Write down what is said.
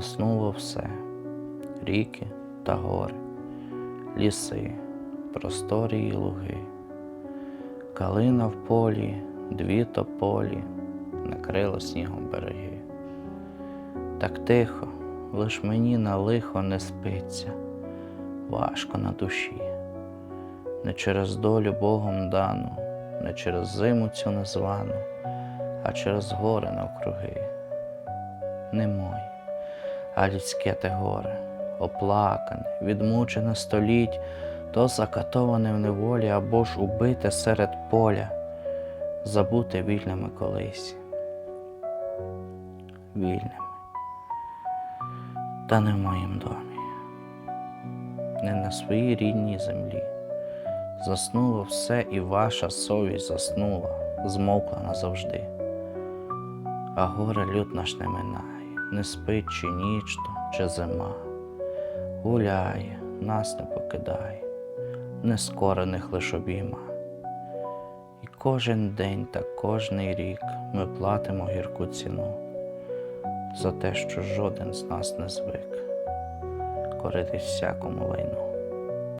заснуло все, ріки та гори, ліси, просторі і луги, калина в полі, дві тополі, накрило снігом береги. Так тихо, лиш мені на лихо не спиться, важко на душі, не через долю Богом дану, не через зиму цю незвану, а через гори навкруги. Не мої, а людське те горе, оплакане, відмучене століть, то закатоване в неволі або ж убите серед поля, забуте вільними колись. Вільними. Та не в моїм домі, не на своїй рідній землі. Заснуло все, і ваша совість заснула, змовкла назавжди. А горе люд наш не минає, не спить чи ніч чи зима. Гуляє, нас не покидає, нескорених лиш обійма. І кожен день та кожний рік ми платимо гірку ціну за те, що жоден з нас не звик коритись всякому лайну.